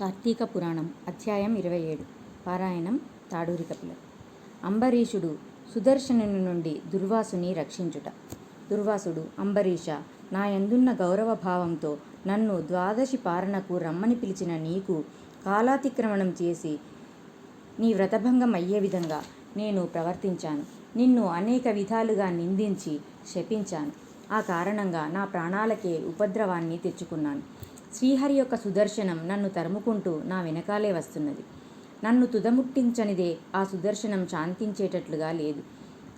కార్తీక పురాణం అధ్యాయం ఇరవై ఏడు. పారాయణం తాడూరి కపిల అంబరీషుడు సుదర్శనుని నుండి దుర్వాసుని రక్షించుట. దుర్వాసుడు అంబరీష నా యందున్న గౌరవ భావంతో నన్ను ద్వాదశి పారణకు రమ్మని పిలిచిన నీకు కాలాతిక్రమణం చేసి నీ వ్రతభంగం అయ్యే విధంగా నేను ప్రవర్తించాను. నిన్ను అనేక విధాలుగా నిందించి శపించాను. ఆ కారణంగా నా ప్రాణాలకే ఉపద్రవాన్ని తెచ్చుకున్నాను. శ్రీహరి యొక్క సుదర్శనం నన్ను తరుముకుంటూ నా వెనకాలే వస్తున్నది. నన్ను తుదముట్టించనిదే ఆ సుదర్శనం శాంతించేటట్లుగా లేదు.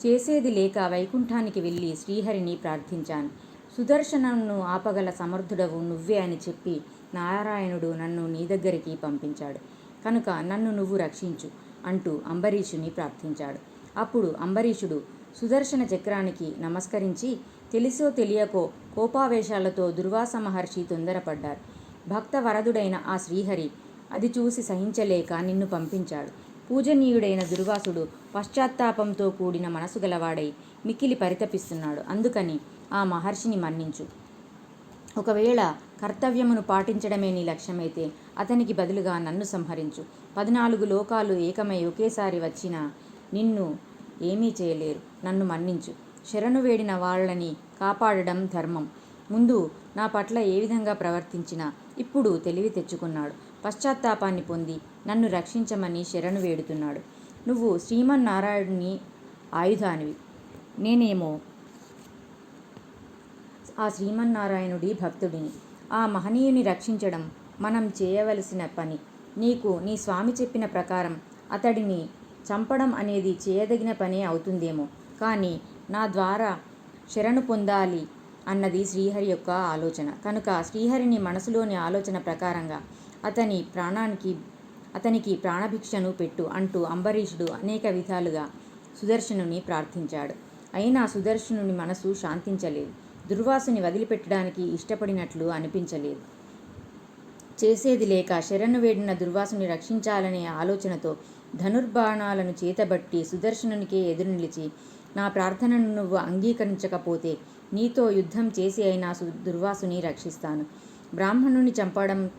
చేసేది లేక వైకుంఠానికి వెళ్ళి శ్రీహరిని ప్రార్థించాను. సుదర్శనంను ఆపగల సమర్థుడవు నువ్వే అని చెప్పి నారాయణుడు నన్ను నీ దగ్గరికి పంపించాడు. కనుక నన్ను నువ్వు రక్షించు అంటూ అంబరీషుని ప్రార్థించాడు. అప్పుడు అంబరీషుడు సుదర్శన చక్రానికి నమస్కరించి తెలిసో తెలియకో కోపావేశాలతో దుర్వాస మహర్షి తొందరపడ్డారు భక్త వరదుడైన ఆ శ్రీహరి అది చూసి సహించలేక నిన్ను పంపించాడు. పూజనీయుడైన దుర్వాసుడు పశ్చాత్తాపంతో కూడిన మనసు గలవాడై మిక్కిలి పరితపిస్తున్నాడు. అందుకని ఆ మహర్షిని మన్నించు. ఒకవేళ కర్తవ్యమును పాటించడమే నీ లక్ష్యమైతే అతనికి బదులుగా నన్ను సంహరించు. పద్నాలుగు లోకాలు ఏకమై ఒకేసారి వచ్చిన నిన్ను ఏమీ చేయలేరు. నన్ను మన్నించు. శరణు వేడిన వాళ్ళని కాపాడడం ధర్మం. ముందు నా పట్ల ఏ విధంగా ప్రవర్తించినా ఇప్పుడు తెలివి తెచ్చుకున్నాడు. పశ్చాత్తాపాన్ని పొంది నన్ను రక్షించమని శరణు వేడుతున్నాడు. నువ్వు శ్రీమన్నారాయణుని ఆయుధానివి. నేనేమో ఆ శ్రీమన్నారాయణుడి భక్తుడిని. ఆ మహనీయుని రక్షించడం మనం చేయవలసిన పని. నీకు నీ స్వామి చెప్పిన ప్రకారం అతడిని చంపడం అనేది చేయదగిన పనే అవుతుందేమో. కానీ నా ద్వారా శరణు పొందాలి అన్నది శ్రీహరి యొక్క ఆలోచన. కనుక శ్రీహరిని మనసులోని ఆలోచన ప్రకారంగా అతని ప్రాణానికి అతనికి ప్రాణభిక్షను పెట్టు అంటూ అంబరీషుడు అనేక విధాలుగా సుదర్శనుని ప్రార్థించాడు. అయినా సుదర్శనుని మనసు శాంతించలేదు. దుర్వాసుని వదిలిపెట్టడానికి ఇష్టపడినట్లు అనిపించలేదు. చేసేది లేక శరణు వేడిన దుర్వాసుని రక్షించాలనే ఆలోచనతో ధనుర్బాణాలను చేతబట్టి సుదర్శనునికే ఎదురు నిలిచి నా ప్రార్థనను నువ్వు అంగీకరించకపోతే నీతో యుద్ధం చేసి అయినా దుర్వాసుని రక్షిస్తాను. బ్రాహ్మణుని చంపడం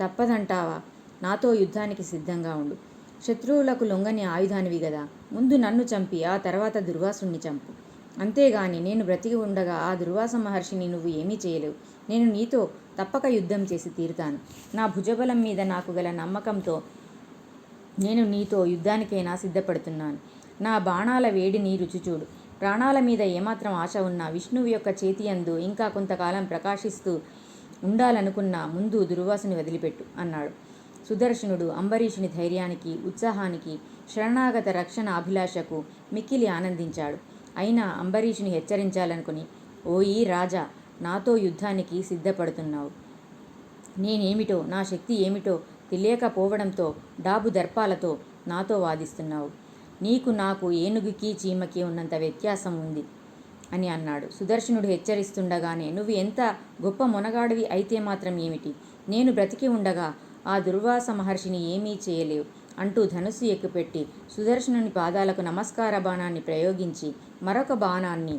తప్పదంటావా? నాతో యుద్ధానికి సిద్ధంగా ఉండు. శత్రువులకు లొంగని ఆయుధానివి గదా. ముందు నన్ను చంపి ఆ తర్వాత దుర్వాసుని చంపు. అంతేగాని నేను బ్రతికి ఉండగా ఆ దుర్వాస మహర్షిని నువ్వు ఏమీ చేయలేవు. నేను నీతో తప్పక యుద్ధం చేసి తీరుతాను. నా భుజబలం మీద నాకు గల నమ్మకంతో నేను నీతో యుద్ధానికైనా సిద్ధపడుతున్నాను. నా బాణాల వేడిని రుచిచూడు ప్రాణాల మీద ఏమాత్రం ఆశ ఉన్నా విష్ణువు యొక్క చేతి అందు ఇంకా కొంతకాలం ప్రకాశిస్తూ ఉండాలనుకున్న ముందు దుర్వాసుని వదిలిపెట్టు అన్నాడు. సుదర్శనుడు అంబరీషుని ధైర్యానికి ఉత్సాహానికి శరణాగత రక్షణ అభిలాషకు మిక్కిలి ఆనందించాడు. అయినా అంబరీషుని హెచ్చరించాలనుకుని ఓయి రాజా నాతో యుద్ధానికి సిద్ధపడుతున్నావు. నేనేమిటో నా శక్తి ఏమిటో తెలియకపోవడంతో డాబు దర్పాలతో నాతో వాదిస్తున్నావు. నీకు నాకు ఏనుగుకి చీమకి ఉన్నంత వ్యత్యాసం ఉంది అని అన్నాడు. సుదర్శనుడు హెచ్చరిస్తుండగానే నువ్వు ఎంత గొప్ప మొనగాడివి అయితే మాత్రం ఏమిటి? నేను బ్రతికి ఉండగా ఆ దుర్వాస మహర్షిని ఏమీ చేయలేవు అంటూ ధనుసు ఎక్కుపెట్టి సుదర్శనుని పాదాలకు నమస్కార బాణాన్ని ప్రయోగించి మరొక బాణాన్ని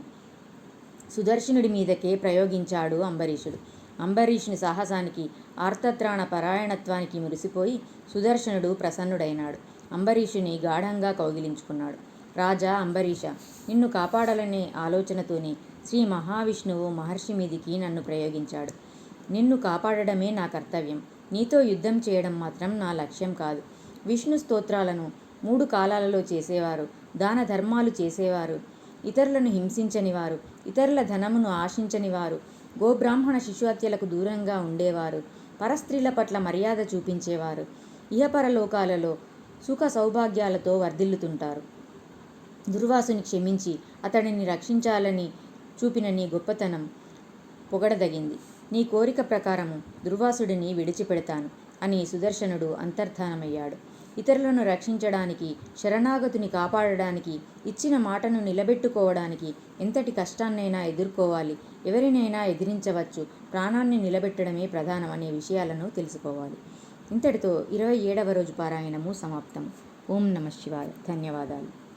సుదర్శనుడి మీదకే ప్రయోగించాడు అంబరీషుడు. అంబరీషుని సాహసానికి ఆర్తత్రాణ పరాయణత్వానికి మురిసిపోయి సుదర్శనుడు ప్రసన్నుడైనాడు. అంబరీషుని గాఢంగా కౌగిలించుకున్నాడు. రాజా అంబరీష నిన్ను కాపాడాలనే ఆలోచనతోనే శ్రీ మహావిష్ణువు మహర్షి మీదికి నన్ను ప్రయోగించాడు. నిన్ను కాపాడడమే నా కర్తవ్యం. నీతో యుద్ధం చేయడం మాత్రం నా లక్ష్యం కాదు. విష్ణు స్తోత్రాలను మూడు కాలాలలో చేసేవారు. దాన ధర్మాలు చేసేవారు. ఇతరులను హింసించని వారు ఇతరుల ధనమును ఆశించని వారు గోబ్రాహ్మణ శిశుహత్యలకు దూరంగా ఉండేవారు. పరస్త్రీల పట్ల మర్యాద చూపించేవారు. ఇహపరలోకాలలో సుఖ సౌభాగ్యాలతో వర్ధిల్లుతుంటారు. దుర్వాసుని క్షమించి అతడిని రక్షించాలని చూపిన నీ గొప్పతనం పొగడదగింది. నీ కోరిక ప్రకారము దుర్వాసుడిని విడిచిపెడతాను అని సుదర్శనుడు అంతర్ధానమయ్యాడు. ఇతరులను రక్షించడానికి శరణాగతుని కాపాడడానికి ఇచ్చిన మాటను నిలబెట్టుకోవడానికి ఎంతటి కష్టాన్నైనా ఎదుర్కోవాలి. ఎవరినైనా ఎదిరించవచ్చు. ప్రాణాన్ని నిలబెట్టడమే ప్రధానం అనే విషయాలను తెలుసుకోవాలి. ఇంతటితో ఇరవై ఏడవ రోజు పారాయణము సమాప్తం. ఓం నమ శివాయ. ధన్యవాదాలు.